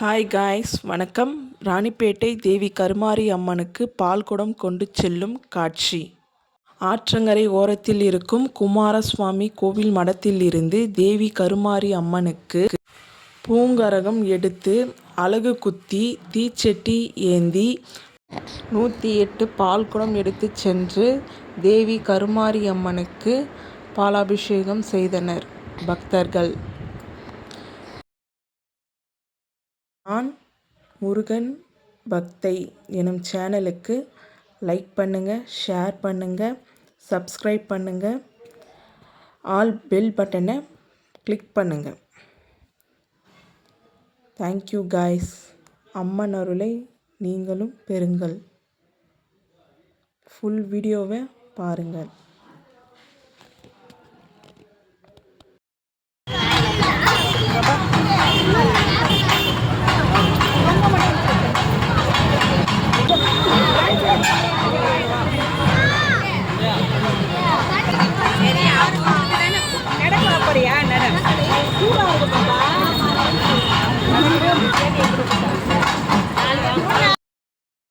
Hi guys வணக்கம். ராணிப்பேட்டை தேவி கருமாரி அம்மனுக்கு பால்குடம் கொண்டு செல்லும் காட்சி. ஆற்றங்கரை ஓரத்தில் இருக்கும் குமாரசுவாமி கோவில் மடத்தில் இருந்து தேவி கருமாரி அம்மனுக்கு பூங்கரகம் எடுத்து அலகு குத்தி தீச்சட்டி ஏந்தி நூற்றி எட்டு பால்குடம் எடுத்து சென்று தேவி கருமாரி அம்மனுக்கு பாலாபிஷேகம் செய்தனர் பக்தர்கள். நான் முருகன் பக்தை எனும் சேனலுக்கு லைக் பண்ணுங்கள் ஷேர் பண்ணுங்கள் சப்ஸ்கிரைப் பண்ணுங்கள் ஆல் பெல் பட்டனை கிளிக் பண்ணுங்கள் தேங்க்யூ காய்ஸ் அம்மன் அருளை நீங்களும் பெறுங்கள். ஃபுல் வீடியோவை பாருங்கள்.